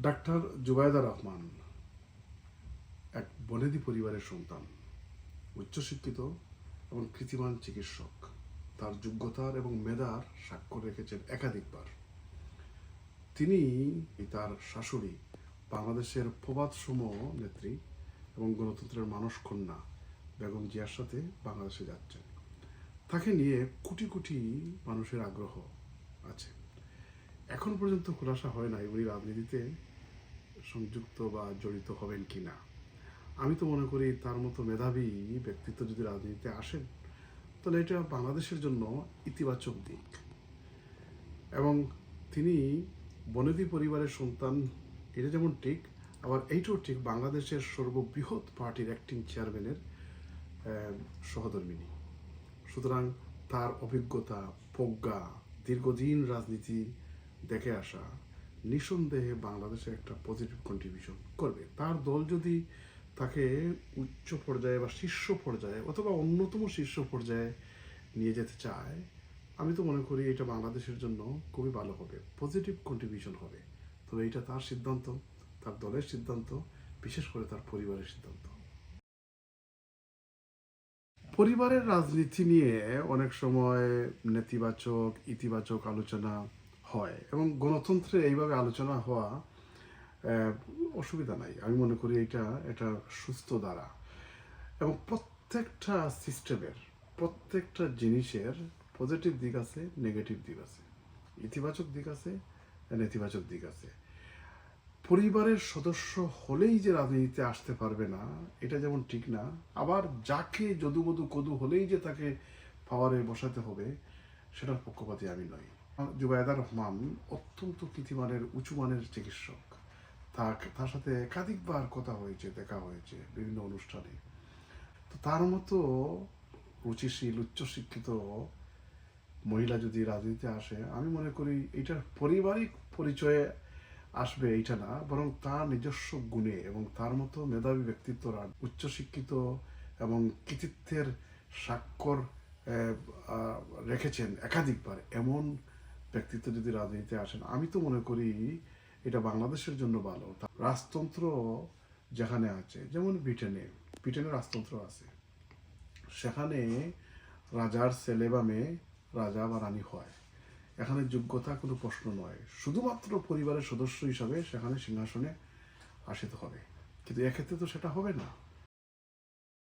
Doctor Zubaida Rahman, এক বনেদি পরিবারের সন্তান, উচ্চশিক্ষিত এবং কৃতিমান চিকিৎসক। তার যোগ্যতার এবং মেধার স্বাক্ষর রেখেছেন একাধিকবার। তিনি তার শাশুড়ি, বাংলাদেশের প্রবাদসম নেত্রী এবং গণতন্ত্রের মানস কন্যা বেগম জিয়ার সাথে বাংলাদেশে যাচ্ছেন। তাকে নিয়ে কোটি কোটি মানুষের আগ্রহ আছে। এখন পর্যন্ত খোলাসা হয় নাই উনি রাজনীতিতে সংযুক্ত বা জড়িত হবেন কি না আমি তো মনে করি তার মতো মেধাবী ব্যক্তিত্ব যদি রাজনীতিতে আসেন, তাহলে এটা বাংলাদেশের জন্য ইতিবাচক দিক। এবং তিনি বনেদি পরিবারের সন্তান, এটা যেমন ঠিক, আবার এইটাও ঠিক, বাংলাদেশের সর্ববৃহৎ পার্টির অ্যাক্টিং চেয়ারম্যানের সহধর্মিনী। সুতরাং তার অভিজ্ঞতা, প্রজ্ঞা, দীর্ঘদিন রাজনীতি দেখে আসা নিঃসন্দেহে বাংলাদেশে একটা পজিটিভ কন্ট্রিবিউশন করবে। তার দল যদি তাকে উচ্চ পর্যায়ে বা শীর্ষ পর্যায়ে অথবা অন্যতম শীর্ষ পর্যায়ে নিয়ে যেতে চায়, আমি তো মনে করি এটা বাংলাদেশের জন্য খুবই ভালো হবে পজিটিভ কন্ট্রিবিউশন হবে। তবে এটা তার সিদ্ধান্ত, তার দলের সিদ্ধান্ত, বিশেষ করে তার পরিবারের সিদ্ধান্ত। পরিবারের রাজনীতি নিয়ে অনেক সময় নেতিবাচক, ইতিবাচক আলোচনা হয় এবং গণতন্ত্রে এইভাবে আলোচনা হওয়া অসুবিধা নাই। আমি মনে করি এটা এটা সুস্থ দ্বারা। এবং প্রত্যেকটা সিস্টেমের, প্রত্যেকটা জিনিসের পজিটিভ দিক আছে, নেগেটিভ দিক আছে। ইতিবাচক দিক আছে, নেতিবাচক দিক আছে। পরিবারের সদস্য হলেই যে রাজনীতিতে আসতে পারবে না, এটা যেমন ঠিক না, আবার যাকে যদু যদুবধু কদু হলেই যে তাকে পাওয়ারে বসাতে হবে, সেটার পক্ষপাতী আমি নই। জুবায়দা রহমান অত্যন্ত কৃতিমানের উঁচু মানের চিকিৎসক। তার তার সাথে একাধিকবার কথা হয়েছে, দেখা হয়েছে বিভিন্ন অনুষ্ঠানে। তো তার মতো রুচিশীল, উচ্চশিক্ষিত মহিলা যদি রাজনীতিতে আসে, আমি মনে করি এটার পারিবারিক পরিচয়ে আসবে এইটা না, বরং তার নিজস্ব গুণে এবং তার মতো মেধাবী ব্যক্তিত্বরা উচ্চশিক্ষিত এবং কৃতিত্বের স্বাক্ষর রেখেছেন একাধিকবার। এমন ব্যক্তিত্ব যদি রাজনীতিতে আসেন, আমি তো মনে করি এটা বাংলাদেশের জন্য ভালো। রাজতন্ত্র যেখানে আছে, যেমন ব্রিটেনে ব্রিটেনে রাজতন্ত্র আছে। সেখানে রাজার ছেলে বা মেয়ে রাজা বা রানী হয়। এখানে যোগ্যতা কোনো প্রশ্ন নয়। শুধুমাত্র পরিবারের সদস্য হিসাবে সেখানে সিংহাসনে আসিতে হবে। কিন্তু এক্ষেত্রে তো সেটা হবে না।